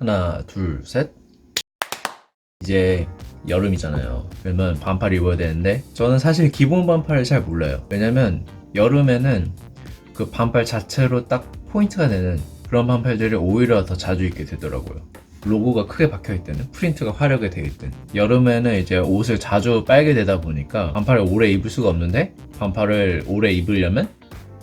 하나, 둘, 셋. 이제 여름이잖아요. 그러면 반팔 입어야 되는데 저는 사실 기본 반팔을 잘 몰라요. 왜냐면 여름에는 그 반팔 자체로 딱 포인트가 되는 그런 반팔들을 오히려 더 자주 입게 되더라고요. 로고가 크게 박혀 있든 프린트가 화려하게 되어 있든 여름에는 이제 옷을 자주 빨게 되다 보니까 반팔을 오래 입을 수가 없는데 반팔을 오래 입으려면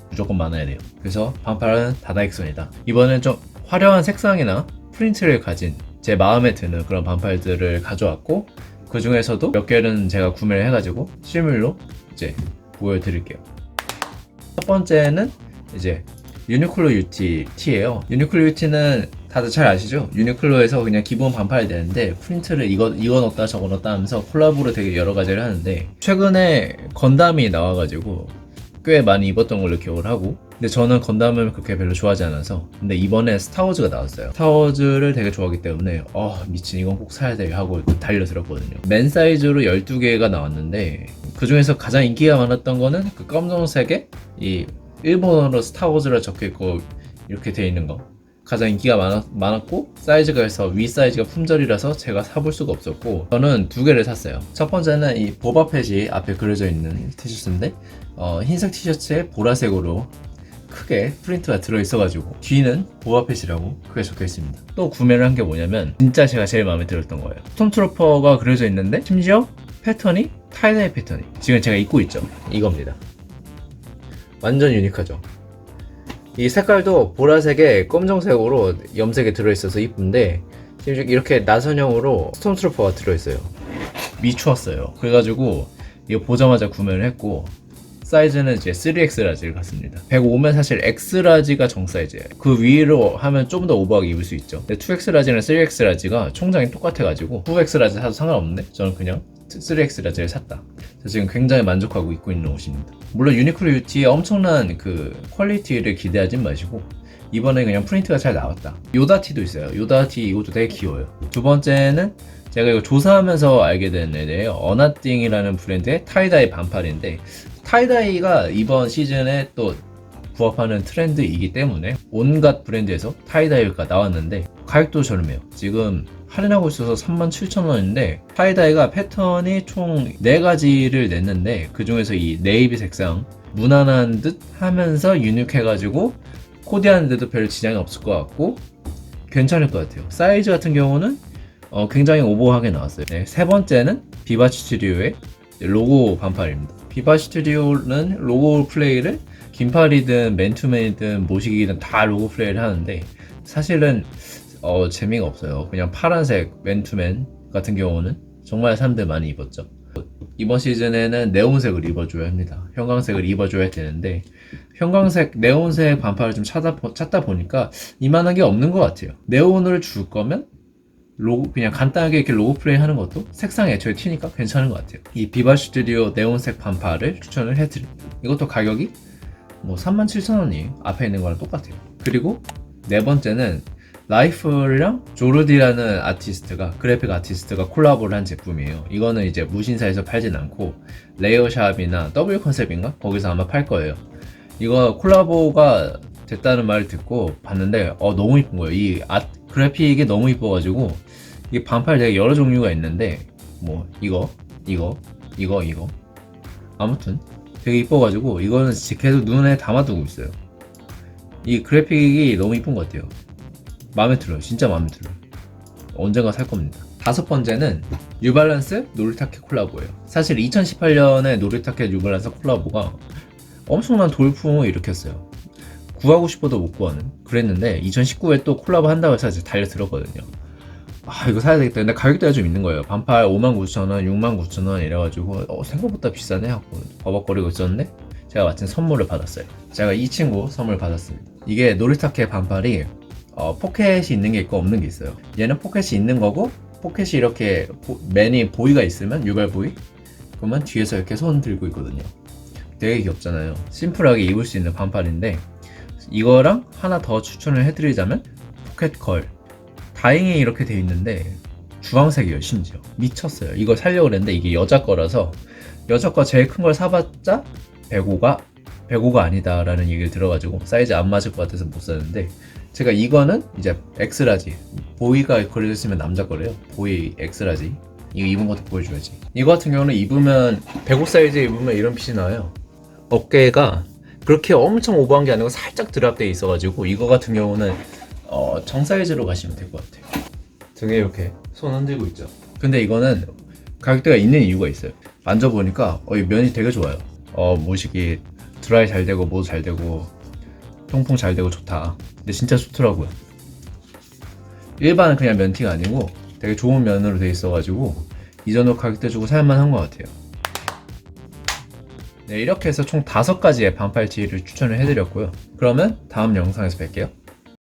무조건 많아야 돼요. 그래서 반팔은 다다익선이다. 이번엔 좀 화려한 색상이나 프린트를 가진 제 마음에 드는 그런 반팔들을 가져왔고 그 중에서도 몇 개는 제가 구매를 해가지고 실물로 이제 보여드릴게요. 첫 번째는 이제 유니클로 UT T예요. 유니클로 UT는 다들 잘 아시죠? 유니클로에서 그냥 기본 반팔이 되는데 프린트를 이거 이거 넣었다 저거 넣었다 하면서 콜라보로 되게 여러 가지를 하는데 최근에 건담이 나와가지고 꽤 많이 입었던 걸로 기억을 하고 근데 저는 건담을 그렇게 별로 좋아하지 않아서. 근데 이번에 스타워즈가 나왔어요. 스타워즈를 되게 좋아하기 때문에 어 미친 이건 꼭 사야 돼 하고 달려들었거든요. 맨 사이즈로 12개가 나왔는데 그 중에서 가장 인기가 많았던 거는 그 검정색에 이 일본어로 스타워즈라 적혀있고 이렇게 돼 있는 거. 가장 인기가 많았, 많았고 사이즈가 해서 위 사이즈가 품절이라서 제가 사볼 수가 없었고 저는 두 개를 샀어요. 첫 번째는 이 보바펫이 앞에 그려져 있는 티셔츠인데 어, 흰색 티셔츠에 보라색으로 크게 프린트가 들어있어가지고 뒤는 보바펫이라고 크게 적혀있습니다. 또 구매를 한 게 뭐냐면 진짜 제가 제일 마음에 들었던 거예요. 스톰트로퍼가 그려져 있는데 심지어 패턴이 타이다이 패턴이 지금 제가 입고 있죠. 이겁니다. 완전 유니크하죠. 이 색깔도 보라색에 검정색으로 염색이 들어있어서 이쁜데 심지어 이렇게 나선형으로 스톰트루퍼가 들어있어요. 미추었어요. 그래가지고 이거 보자마자 구매를 했고 사이즈는 이제 3X 라지를 갔습니다. 105면 사실 X 라지가 정 사이즈예요. 그 위로 하면 좀 더 오버하게 입을 수 있죠. 근데 2X 라지랑 3X 라지가 총장이 똑같아가지고 2X 라지 사도 상관없는데 저는 그냥 3X 라지를 샀다. 지금 굉장히 만족하고 입고 있는 옷입니다. 물론 유니클로 UT의 엄청난 그 퀄리티를 기대하진 마시고 이번에 그냥 프린트가 잘 나왔다. 요다티도 있어요. 요다티 이것도 되게 귀여워요. 두 번째는 제가 이거 조사하면서 알게 된 애예요 어나띵이라는 브랜드의 타이다이 반팔인데 타이다이가 이번 시즌에 또 부합하는 트렌드이기 때문에 온갖 브랜드에서 타이다이가 나왔는데 가격도 저렴해요. 지금 할인하고 있어서 37,000원인데 타이다이가 패턴이 총 4가지를 냈는데 그 중에서 이 네이비 색상 무난한 듯 하면서 유니크해가지고 코디하는데도 별 지장이 없을 것 같고 괜찮을 것 같아요. 사이즈 같은 경우는 어, 굉장히 오버하게 나왔어요. 네, 세 번째는 비바치 스튜디오의 로고 반팔입니다. 비바 스튜디오는 로고 플레이를 긴팔이든 맨투맨이든 모시기든 다 로고 플레이를 하는데 사실은 어, 재미가 없어요. 그냥 파란색 맨투맨 같은 경우는 정말 사람들 많이 입었죠. 이번 시즌에는 네온색을 입어줘야 합니다. 형광색을 입어줘야 되는데 형광색, 네온색 반팔을 좀 찾아, 찾다 보니까 이만한 게 없는 것 같아요. 네온을 줄 거면 로고 그냥 간단하게 이렇게 로고 플레이 하는 것도 색상이 애초에 튀니까 괜찮은 것 같아요. 이 비바 스튜디오 네온색 반팔을 추천을 해드립니다. 이것도 가격이 뭐 37,000원이 앞에 있는 거랑 똑같아요. 그리고 네 번째는 라이플이랑 조르디라는 아티스트가 그래픽 아티스트가 콜라보를 한 제품이에요. 이거는 이제 무신사에서 팔진 않고 레이어샵이나 W 컨셉인가 거기서 아마 팔 거예요. 이거 콜라보가 됐다는 말을 듣고 봤는데 어 너무 이쁜 거예요. 이 아, 그래픽이 너무 이뻐가지고 이 반팔 되게 여러 종류가 있는데 뭐 이거 이거 이거 이거 아무튼 되게 이뻐가지고 이거는 계속 눈에 담아두고 있어요. 이 그래픽이 너무 이쁜 것 같아요. 마음에 들어요. 진짜 마음에 들어요. 언젠가 살 겁니다. 다섯 번째는 뉴발란스 노리타케 콜라보예요. 사실 2018년에 노리타케 뉴발란스 콜라보가 엄청난 돌풍을 일으켰어요. 구하고 싶어도 못 구하는 그랬는데 2019에 또 콜라보 한다고 해서 달려들었거든요. 아 이거 사야 되겠다. 근데 가격대가 좀 있는 거예요. 반팔 59,000원, 69,000원 이래가지고 어, 생각보다 비싸네 하고 버벅거리고 있었는데 제가 마침 선물을 받았어요. 제가 이 친구 선물 받았습니다. 이게 노리타케 반팔이 어, 포켓이 있는 게 있고 없는 게 있어요. 얘는 포켓이 있는 거고 포켓이 이렇게 보, 맨이 보이가 있으면 유발 보이 그러면 뒤에서 이렇게 손 들고 있거든요. 되게 귀엽잖아요. 심플하게 입을 수 있는 반팔인데 이거랑 하나 더 추천을 해드리자면 포켓 걸 다행히 이렇게 돼 있는데 주황색이에요 심지어. 미쳤어요. 이거 살려고 그랬는데 이게 여자 거라서 여자 거 제일 큰 걸 사봤자 105가 105가 아니다라는 얘기를 들어가지고 사이즈 안 맞을 것 같아서 못 샀는데 제가 이거는 이제 엑스라지. 보이가 걸려 있으면 남자 거래요. 보이 엑스라지. 이거 입은 것도 보여줘야지. 이거 같은 경우는 입으면 105 사이즈 입으면 이런 핏이 나와요. 어깨가 그렇게 엄청 오버한 게 아니고 살짝 드랍돼 있어가지고 이거 같은 경우는 어, 정 사이즈로 가시면 될 것 같아요. 등에 이렇게 손 흔들고 있죠? 근데 이거는 가격대가 있는 이유가 있어요. 만져보니까 어, 이 면이 되게 좋아요. 어 모식이 드라이 잘 되고 모드 잘 되고 통풍 잘 되고 좋다. 근데 진짜 좋더라고요. 일반 그냥 면티가 아니고 되게 좋은 면으로 돼 있어가지고 이 정도 가격대 주고 살만 한 것 같아요. 네 이렇게 해서 총 다섯 가지의 반팔 티를 추천을 해드렸고요. 그러면 다음 영상에서 뵐게요